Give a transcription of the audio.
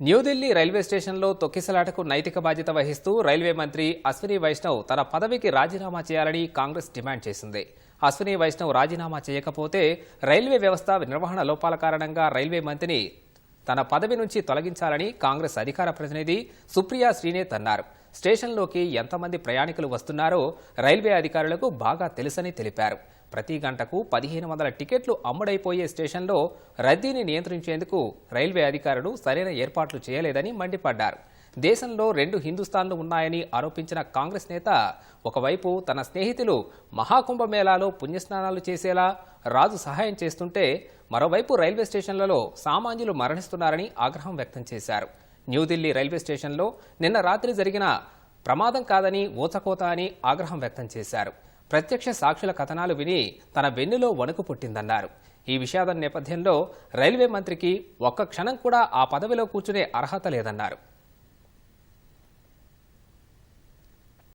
New Delhi railway స్టేషన్లో తొక్కిసలాటకు నైతిక బాధ్యత వహిస్తూ రైల్వే మంత్రి అశ్విని వైష్ణవ్ తన పదవికి రాజీనామా చేయాలని కాంగ్రెస్ డిమాండ్ చేసింది. అశ్విని వైష్ణవ్ రాజీనామా చేయకపోతే రైల్వే వ్యవస్థ నిర్వహణ లోపాల కారణంగా రైల్వే మంత్రిని తన పదవి నుంచి తొలగించాలని కాంగ్రెస్ అధికార ప్రతినిధి సుప్రియా శ్రీనేత్ అన్నారు. స్టేషన్లోకి ఎంతమంది ప్రయాణికులు వస్తున్నారో రైల్వే అధికారులకు బాగా తెలుసని తెలిపారు. ప్రతి గంటకు పదిహేను వందల టికెట్లు అమ్ముడైపోయే స్టేషన్లో రద్దీని నియంత్రించేందుకు రైల్వే అధికారులు సరైన ఏర్పాట్లు చేయలేదని మండిపడ్డారు. దేశంలో రెండు హిందుస్థాన్లు ఉన్నాయని ఆరోపించిన కాంగ్రెస్ నేత ఒకవైపు తన స్నేహితులు మహాకుంభమేళాలో పుణ్యస్నానాలు చేసేలా రాజు సహాయం చేస్తుంటే మరోవైపు రైల్వే స్టేషన్లలో సామాన్యులు మరణిస్తున్నారని ఆగ్రహం వ్యక్తం చేశారు. న్యూఢిల్లీ రైల్వే స్టేషన్లో నిన్న రాత్రి జరిగిన ప్రమాదం కాదని ఊచకోత అని ఆగ్రహం వ్యక్తం చేశారు. ప్రత్యక్ష సాక్షుల కథనాలు విని తన వెన్నులో వణుకు పుట్టిందన్నారు. ఈ విషాదం నేపథ్యంలో రైల్వే మంత్రికి ఒక్క క్షణం కూడా ఆ పదవిలో కూర్చునే అర్హత లేదన్నారు.